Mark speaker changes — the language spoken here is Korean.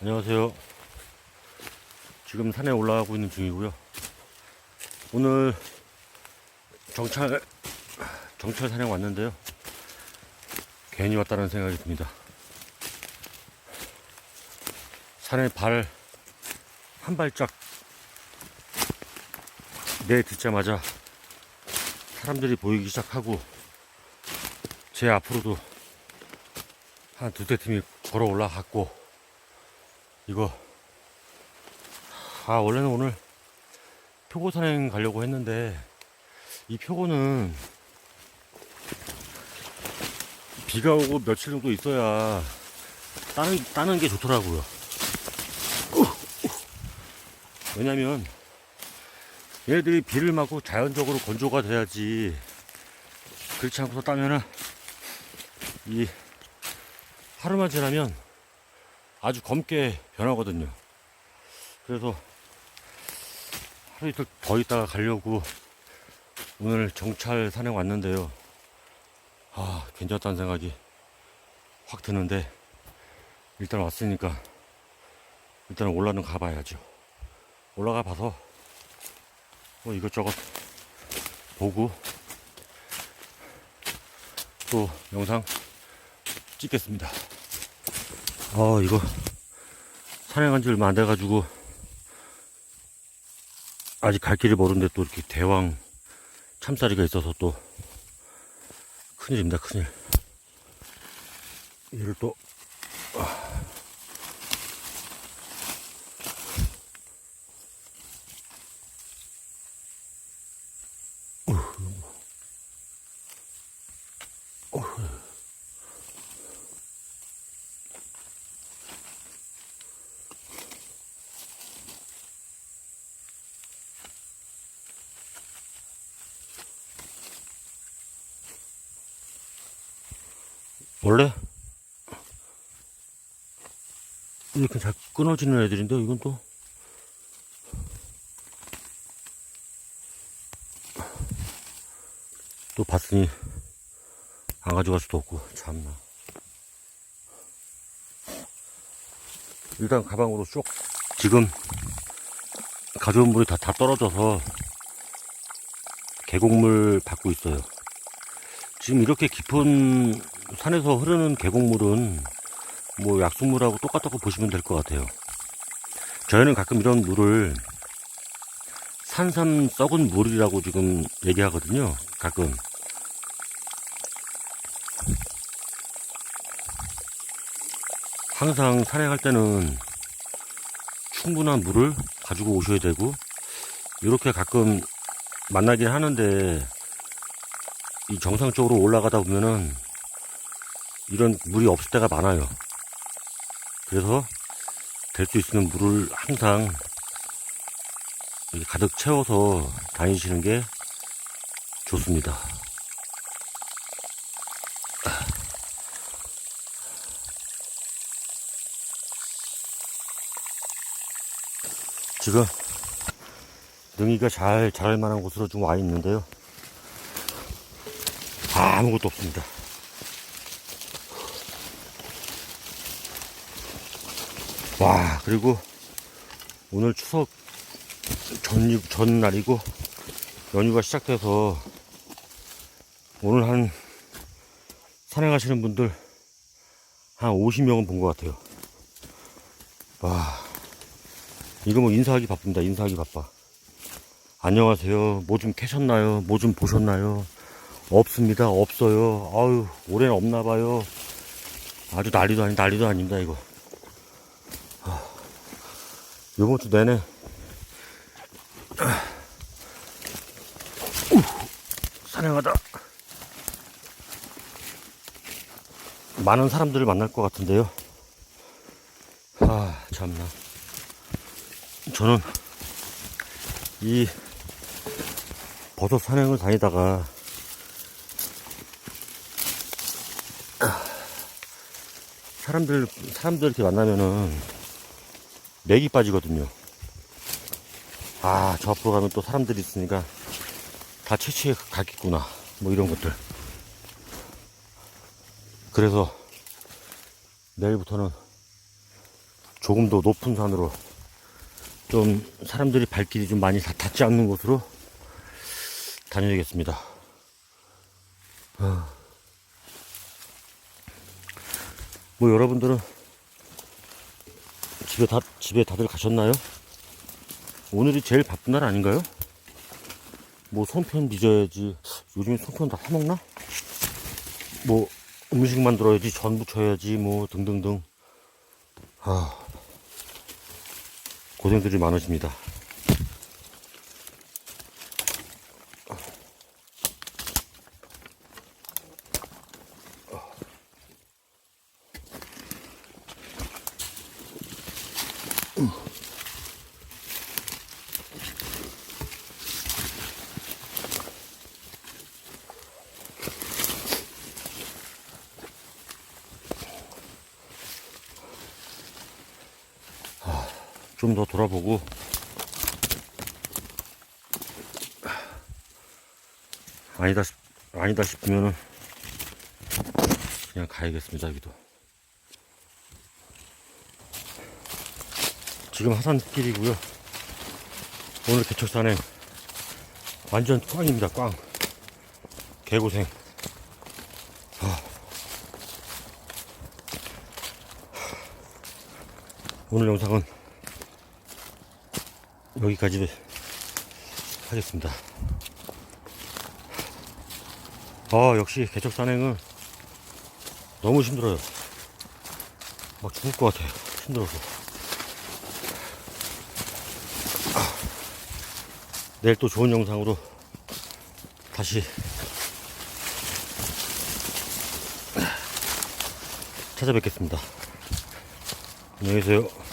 Speaker 1: 안녕하세요. 지금 산에 올라가고 있는 중이고요. 오늘 정찰 정찰 산행 왔는데요. 괜히 왔다는 생각이 듭니다. 산에 발 한 발짝 내 듣자마자 사람들이 보이기 시작하고 제 앞으로도 한 두세 팀이 걸어 올라갔고 이거 아 원래는 오늘 표고 산행 가려고 했는데 이 표고는 비가 오고 며칠 정도 있어야 따는, 따는 게 좋더라고요. 왜냐면 얘네들이 비를 맞고 자연적으로 건조가 돼야지 그렇지 않고서 따면은 이 하루만 지나면 아주 검게 변하거든요. 그래서 하루 이틀 더 있다가 가려고 오늘 정찰 산행 왔는데요. 아, 괜찮다는 생각이 확 드는데 일단 왔으니까 일단 올라는 가봐야죠. 올라가 봐서 뭐 이것저것 보고 또 영상 찍겠습니다. 아 이거 산행한 지 얼마 안 돼가지고 아직 갈 길이 모르는데 또 이렇게 대왕 참사리가 있어서 또 큰일입니다 큰일. 이를 또 원래? 이렇게 잘 끊어지는 애들인데 이건 또? 또 봤으니 안 가져갈 수도 없고 참나. 일단 가방으로 쭉 지금 가져온 물이 다, 다 떨어져서 계곡물 받고 있어요. 지금 이렇게 깊은 산에서 흐르는 계곡물은 뭐 약수물하고 똑같다고 보시면 될 것 같아요. 저희는 가끔 이런 물을 산삼 썩은 물이라고 지금 얘기하거든요. 가끔. 항상 산행할 때는 충분한 물을 가지고 오셔야 되고, 이렇게 가끔 만나긴 하는데, 이 정상적으로 올라가다 보면은 이런 물이 없을 때가 많아요. 그래서 될 수 있으면 물을 항상 가득 채워서 다니시는 게 좋습니다. 지금 능이가 잘 자랄 만한 곳으로 좀 와 있는데요. 아무것도 없습니다. 와, 그리고 오늘 추석 전, 전날이고 연휴가 시작돼서 오늘 한 산행하시는 분들 한 50명은 본 것 같아요. 와, 이거 뭐 인사하기 바쁩니다. 인사하기 바빠. 안녕하세요. 뭐 좀 캐셨나요? 뭐 좀 보셨나요? 없습니다. 없어요. 아유, 올해는 없나 봐요. 아주 난리도 아니, 난리도 아닙니다, 이거. 아, 요번 주 내내. 우, 산행하다. 많은 사람들을 만날 것 같은데요. 아, 참나. 저는 이 버섯 산행을 다니다가 사람들 사람들 이렇게 만나면은 맥이 빠지거든요. 아, 저 앞으로 가면 또 사람들이 있으니까 다 채취해 가겠구나. 뭐 이런 것들. 그래서 내일부터는 조금 더 높은 산으로 좀 사람들이 발길이 좀 많이 닿- 닿지 않는 곳으로 다녀야겠습니다. 아. 뭐 여러분들은 집에 다 집에 다들 가셨나요? 오늘이 제일 바쁜 날 아닌가요? 뭐 송편 빚어야지. 요즘에 송편 다 사먹나? 뭐 음식 만들어야지, 전 부쳐야지, 뭐 등등등. 아 고생들이 많으십니다. 좀 더 돌아보고. 아니다 싶 아니다 싶으면은 그냥 가야겠습니다 여기도. 지금 하산길이고요. 오늘 개척산에 완전 꽝입니다 꽝. 개고생. 아. 오늘 영상은 여기까지 하겠습니다. 아, 역시 개척 산행은 너무 힘들어요. 막 죽을 것 같아요. 힘들어서. 아, 내일 또 좋은 영상으로 다시 찾아뵙겠습니다. 안녕히 계세요.